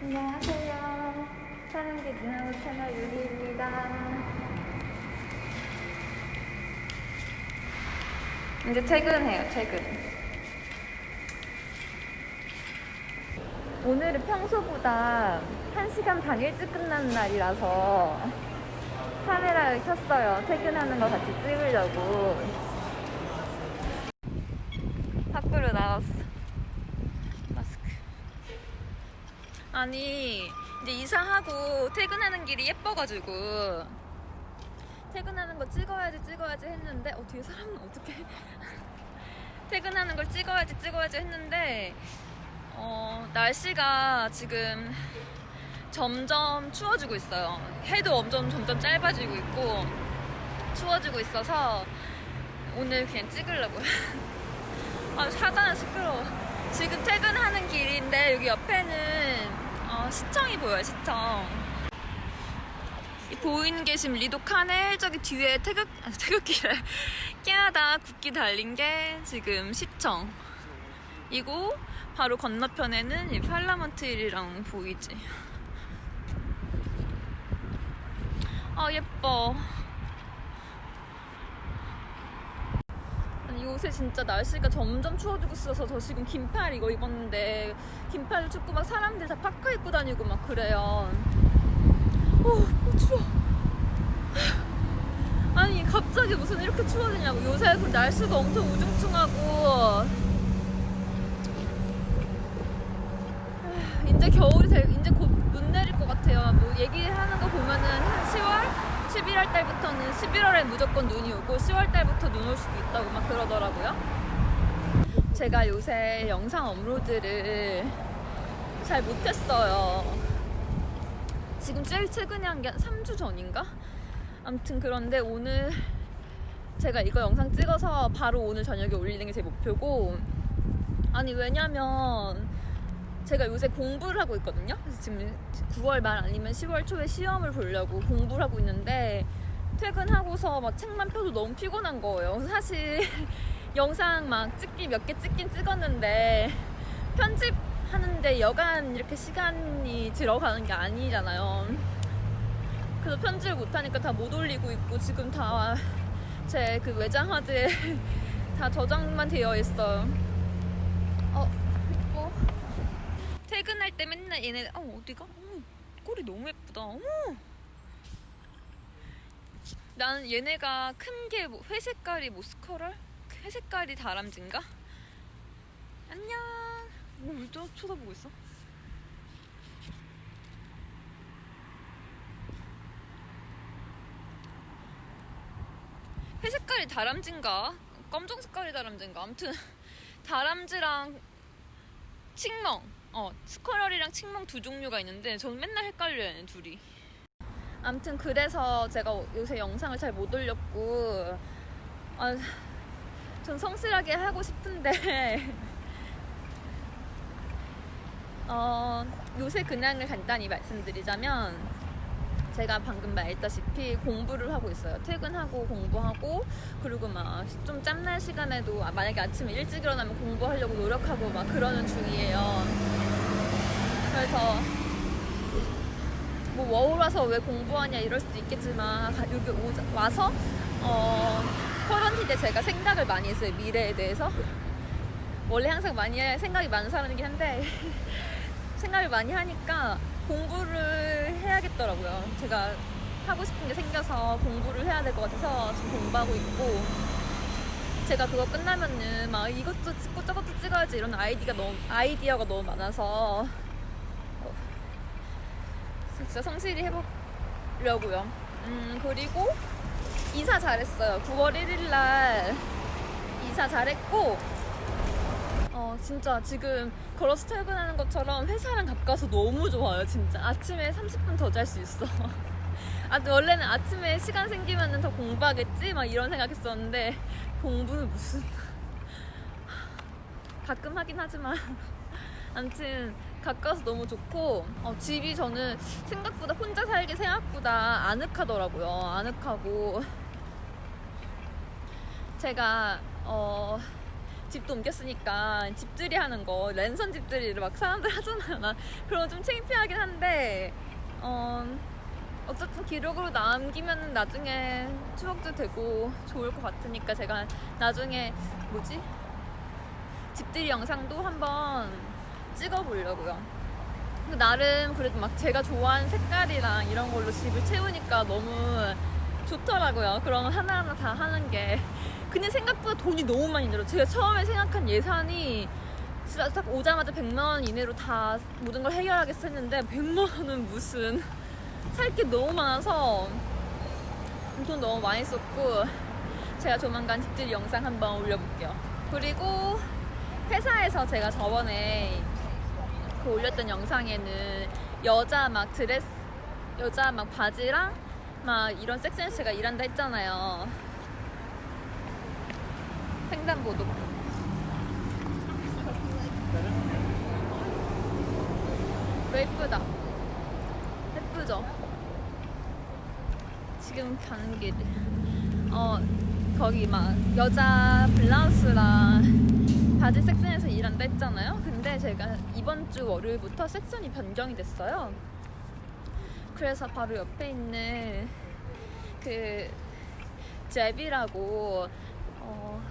안녕하세요. 사랑기 누나우 채널 유리입니다. 이제 퇴근해요, 퇴근. 오늘은 평소보다 1시간 반 일찍 끝나는 날이라서 카메라를 켰어요. 퇴근하는 거 같이 찍으려고. 밖으로 나왔어. 마스크. 아니 이제 이사하고 퇴근하는 길이 예뻐가지고. 퇴근하는 거 찍어야지 찍어야지 했는데 어 뒤에 사람은 어떻게 퇴근하는 걸 찍어야지 찍어야지 했는데 어 날씨가 지금 점점 추워지고 있어요. 해도 엄청 점점 짧아지고 있고 추워지고 있어서 오늘 그냥 찍으려고요. 아 사단아 시끄러워. 지금 퇴근하는 길인데 여기 옆에는 어, 시청이 보여요 시청. 이 보이는 게 지금 리도카넬 저기 뒤에 태극 아, 태극기를 깨하다 국기 달린 게 지금 시청. 이고 바로 건너편에는 이 팔라먼트 힐이랑 보이지. 아 예뻐 요새 진짜 날씨가 점점 추워지고 있어서 저 지금 긴팔 이거 입었는데 긴팔 춥고 막 사람들 다 파카 입고 다니고 막 그래요. 어, 어 추워. 아니 갑자기 무슨 이렇게 추워지냐고 요새 그 날씨가 엄청 우중충하고 이제 겨울이 될 이제 곧 눈 내릴 것 같아요. 뭐 얘기하는 거 보면은 한 10월, 11월 달부터는 11월에 무조건 눈이 오고 10월 달부터 눈 올 수도 있다고 막 그러더라고요. 제가 요새 영상 업로드를 잘 못했어요. 지금 제일 최근에 한 게 3주 전인가? 아무튼 그런데 오늘 제가 이거 영상 찍어서 바로 오늘 저녁에 올리는 게 제 목표고 아니 왜냐면 제가 요새 공부를 하고 있거든요. 그래서 지금 9월 말 아니면 10월 초에 시험을 보려고 공부를 하고 있는데 퇴근하고서 막 책만 펴도 너무 피곤한 거예요. 사실 영상 막 찍기 몇 개 찍긴 찍었는데 편집하는데 여간 이렇게 시간이 들어가는 게 아니잖아요. 그래서 편집을 못하니까 다 못 올리고 있고 지금 다 제 그 외장 하드에 다 저장만 되어 있어요. 어, 이뻐. 퇴근할 때 맨날 얘네 어 어디가? 어머, 꼬리 너무 예쁘다. 어머. 나는 얘네가 큰게 뭐, 회색깔이 모스커럴? 회색깔이 다람쥐인가? 안녕. 뭘또 쳐다보고 있어? 회색깔이 다람쥐인가? 검정 색깔이 다람쥐인가? 아무튼 다람쥐랑 칙멍, 어 스쿼럴이랑 칙멍 두 종류가 있는데 저는 맨날 헷갈려요 둘이. 아무튼 그래서 제가 요새 영상을 잘 못 올렸고, 아, 전 성실하게 하고 싶은데, 어, 요새 근황을 간단히 말씀드리자면, 제가 방금 말했다시피 공부를 하고 있어요. 퇴근하고 공부하고, 그리고 막 좀 짬날 시간에도 아, 만약에 아침에 일찍 일어나면 공부하려고 노력하고 막 그러는 중이에요. 그래서 뭐 워홀 와서 왜 공부하냐 이럴 수도 있겠지만 가- 여기 오자, 와서 어 쿼런티 때 제가 생각을 많이 했어요 미래에 대해서 원래 항상 많이 해- 생각이 많은 사람이긴 한데 생각을 많이 하니까 공부를 해야겠더라고요 제가 하고 싶은 게 생겨서 공부를 해야 될 것 같아서 지금 공부하고 있고 제가 그거 끝나면은 막 이것도 찍고 저것도 찍어야지 이런 아이디가 너무 아이디어가 너무 많아서 진짜 성실히 해보려고요. 음 그리고 이사 잘했어요. 9월 1일 날 이사 잘했고 어 진짜 지금 걸어서 퇴근하는 것처럼 회사랑 가까워서 너무 좋아요. 진짜 아침에 30분 더 잘 수 있어. 아 원래는 아침에 시간 생기면은 더 공부하겠지 막 이런 생각했었는데 공부는 무슨 가끔 하긴 하지만 아무튼 가까워서 너무 좋고 어, 집이 저는 생각보다 혼자 살기 생각보다 아늑하더라고요 아늑하고 제가 어, 집도 옮겼으니까 집들이 하는 거 랜선 집들이를 막 사람들 하잖아요. 나 그런 거좀 창피하긴 한데 어 어쨌든 기록으로 남기면 나중에 추억도 되고 좋을 것 같으니까 제가 나중에 뭐지 집들이 영상도 한번 찍어보려고요. 나름 그래도 막 제가 좋아하는 색깔이랑 이런 걸로 집을 채우니까 너무 좋더라고요. 그런 거 하나하나 다 하는 게. 근데 생각보다 돈이 너무 많이 들어. 제가 처음에 생각한 예산이 진짜 딱 오자마자 100만 원 이내로 다 모든 걸 해결하겠어 했는데 100만 원은 무슨 살 게 너무 많아서 돈 너무 많이 썼고 제가 조만간 집들이 영상 한번 올려볼게요. 그리고 회사에서 제가 저번에 그 올렸던 영상에는 여자 막 드레스 여자 막 바지랑 막 이런 섹센스가 일한다 했잖아요. 횡단보도. 왜 예쁘다. 예쁘죠? 지금 가는 길. 어, 거기 막 여자 블라우스랑 바지 섹션에서 일한다 했잖아요. 근데 제가 이번 주 월요일부터 섹션이 변경이 됐어요. 그래서 바로 옆에 있는 그 잽이라고 어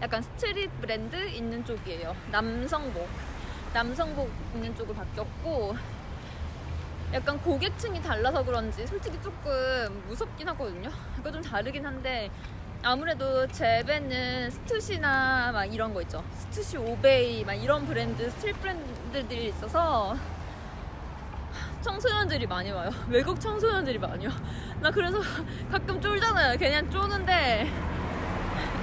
약간 스트릿 브랜드 있는 쪽이에요. 남성복. 남성복 있는 쪽으로 바뀌었고 약간 고객층이 달라서 그런지 솔직히 조금 무섭긴 하거든요. 그거 좀 다르긴 한데 아무래도 잽에는 스투시나 막 이런 거 있죠. 스투시 오베이 막 이런 브랜드 스트릿 브랜드들이 있어서 청소년들이 많이 와요. 외국 청소년들이 많이 와. 나 그래서 가끔 쫄잖아요. 그냥 쪼는데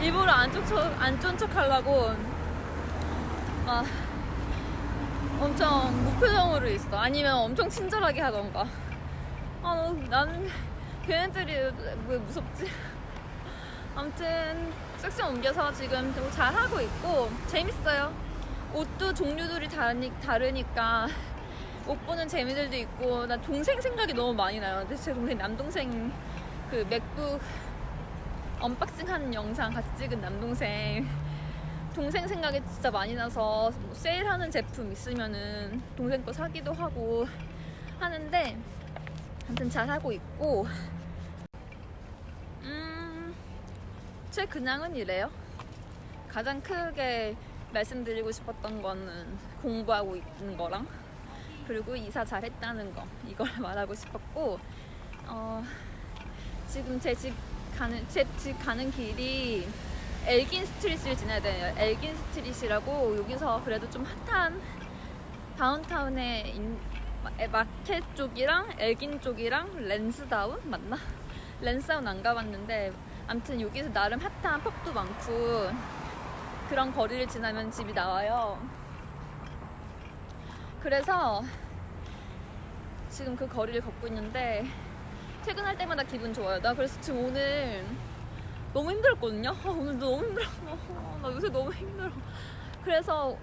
일부러 안 쫓쳐 안쫀척 하려고 막 엄청 무표정으로 있어. 아니면 엄청 친절하게 하던가. 아, 너, 나는 걔네들이 왜 무섭지? 아무튼 섹션 옮겨서 지금 좀 잘하고 있고 재밌어요. 옷도 종류들이 다르니, 다르니까 옷 보는 재미들도 있고 나 동생 생각이 너무 많이 나요. 제 동생 남동생 그 맥북 언박싱 하는 영상 같이 찍은 남동생 동생 생각이 진짜 많이 나서 뭐 세일하는 제품 있으면은 동생 거 사기도 하고 하는데 아무튼 잘 하고 있고 음, 제 근황은 이래요. 가장 크게 말씀드리고 싶었던 거는 공부하고 있는 거랑 그리고 이사 잘했다는 거 이걸 말하고 싶었고 어, 지금 제 집 가는 제 집 가는 길이 엘긴 스트릿을 지나야 돼요. 엘긴 스트릿이라고 여기서 그래도 좀 핫한 다운타운의 인- 마- 마켓 쪽이랑 엘긴 쪽이랑 랜스다운 맞나? 랜스다운 안 가봤는데 아무튼 여기서 나름 핫한 펍도 많고 그런 거리를 지나면 집이 나와요. 그래서 지금 그 거리를 걷고 있는데 퇴근할 때마다 기분 좋아요. 나 그래서 지금 오늘 너무 힘들었거든요. 아, 오늘 너무 힘들어. 아, 나 요새 너무 힘들어. 그래서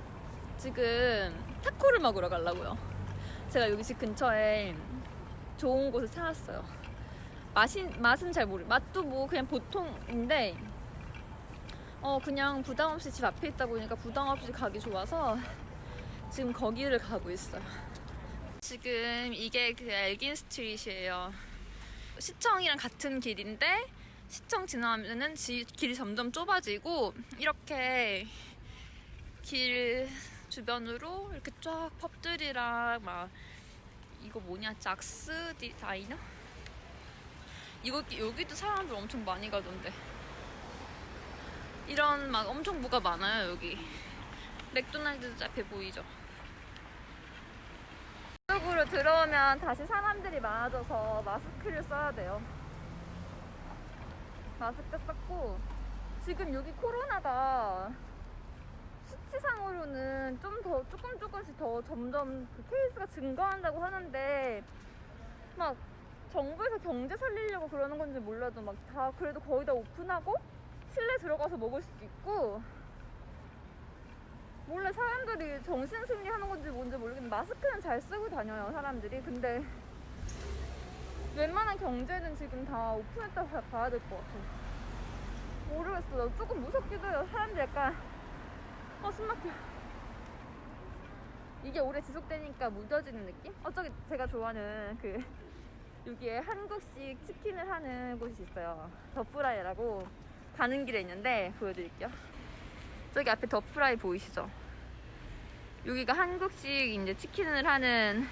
지금 타코를 먹으러 가려고요. 제가 여기 집 근처에 좋은 곳을 찾았어요. 맛이, 맛은 잘 모르. 맛도 뭐 그냥 보통인데, 어 그냥 부담 없이 집 앞에 있다 보니까 부담 없이 가기 좋아서 지금 거기를 가고 있어요. 지금 이게 그 엘긴 스트릿이에요. 시청이랑 같은 길인데 시청 지나면은 지- 길이 점점 좁아지고 이렇게 길 주변으로 이렇게 쫙 펍들이랑 막 이거 뭐냐 작스 디 다이너 이거 여기도 사람들 엄청 많이 가던데 이런 막 엄청 뭐가 많아요 여기 맥도날드 앞에 보이죠 이쪽으로 들어오면 다시 사람들이 많아져서 마스크를 써야 돼요. 마스크 썼고 지금 여기 코로나가 수치상으로는 좀 더 조금 조금씩 더 점점 그 케이스가 증가한다고 하는데 막 정부에서 경제 살리려고 그러는 건지 몰라도 막 다 그래도 거의 다 오픈하고 실내 들어가서 먹을 수도 있고 몰래 사람들이 정신승리 하는 건지 뭔지 모르겠는데 마스크는 잘 쓰고 다녀요 사람들이 근데 웬만한 경제는 지금 다 오픈했다고 봐- 봐야 될 것 같아 모르겠어 나 조금 무섭기도 해요 사람들이 약간 어, 숨 막혀. 이게 오래 지속되니까 묻어지는 느낌? 어, 저기 제가 좋아하는 그, 여기에 한국식 치킨을 하는 곳이 있어요. 더프라이라고 가는 길에 있는데 보여드릴게요. 저기 앞에 더프라이 보이시죠? 여기가 한국식 이제 치킨을 하는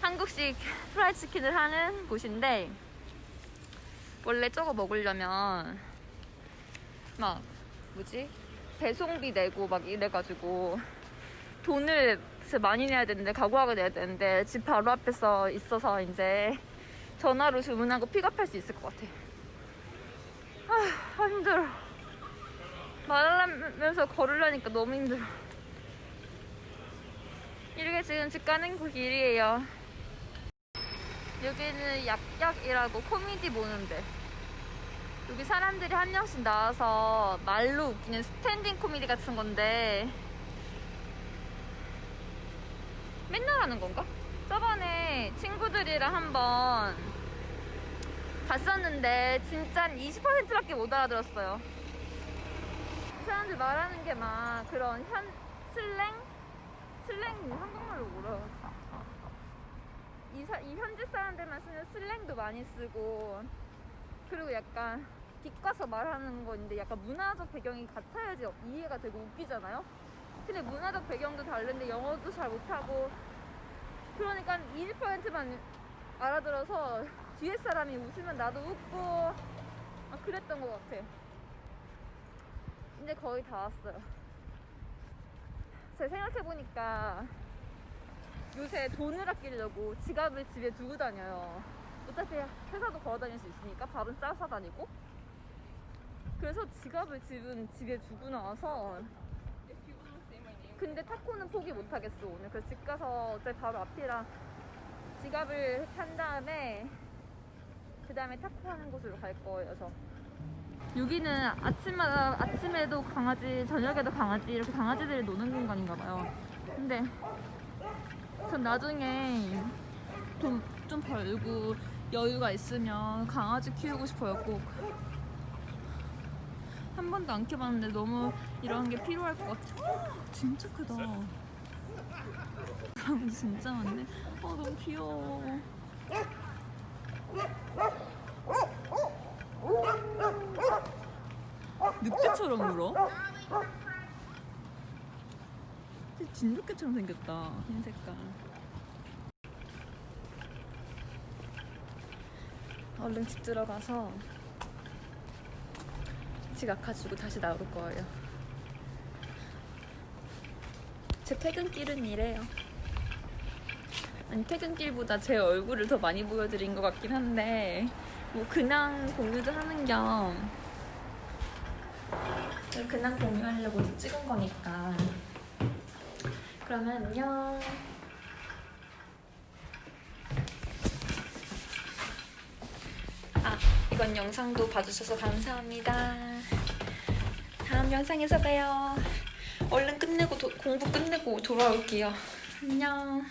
한국식 프라이 치킨을 하는 곳인데 원래 저거 먹으려면 막 뭐지 배송비 내고 막 이래가지고 돈을 진짜 많이 내야 되는데 각오하게 내야 되는데 집 바로 앞에서 있어서 이제 전화로 주문하고 픽업할 수 있을 것 같아. 아 힘들어. 말하면서 걸으려니까 너무 힘들어. 이렇게 지금 집 가는 그 길이에요. 여기는 약약이라고 코미디 보는데 여기 사람들이 한 명씩 나와서 말로 웃기는 스탠딩 코미디 같은 건데 맨날 하는 건가? 저번에 친구들이랑 한번 봤었는데 진짜 한 20%밖에 못 알아들었어요. 사람들 말하는 게 막 그런 현 슬랭? 슬랭 한국말로 뭐라 이, 사, 이 현지 사람들만 쓰는 슬랭도 많이 쓰고 그리고 약간 뒷가서 말하는 건데 약간 문화적 배경이 같아야지 이해가 되고 웃기잖아요. 근데 문화적 배경도 다른데 영어도 잘 못하고 그러니까 20%만 알아들어서 뒤에 사람이 웃으면 나도 웃고 아, 그랬던 것 같아. 이제 거의 다 왔어요. 제가 생각해보니까 요새 돈을 아끼려고 지갑을 집에 두고 다녀요. 어차피 회사도 걸어 다닐 수 있으니까 밥은 싸서 다니고. 그래서 지갑을 집은 집에 두고 나와서 근데 타코는 포기 못 하겠어 오늘. 그래서 집 가서 어차피 바로 앞이라 지갑을 탄 다음에 그 다음에 타코 하는 곳으로 갈 거예요 저. 여기는 아침마다 아침에도 강아지, 저녁에도 강아지 이렇게 강아지들이 노는 공간인가 봐요. 근데 전 나중에 돈 좀 벌고 여유가 있으면 강아지 키우고 싶어요 꼭. 한 번도 안 키워봤는데 너무 이런 게 필요할 것 같아. 진짜 크다. 강아지 진짜 많네. 어 너무 귀여워. 늑대처럼? 진짜 진돗개처럼 생겼다 흰 색깔. 얼른 집 들어가서 지각하시고 다시 나올 거예요. 제 퇴근길은 이래요. 아니 퇴근길보다 제 얼굴을 더 많이 보여드린 것 같긴 한데 뭐 근황 공유도 하는 겸 근황 공유하려고 찍은 거니까. 그러면 안녕. 아 이번 영상도 봐주셔서 감사합니다. 다음 영상에서 봬요. 얼른 끝내고 도- 공부 끝내고 돌아올게요. 안녕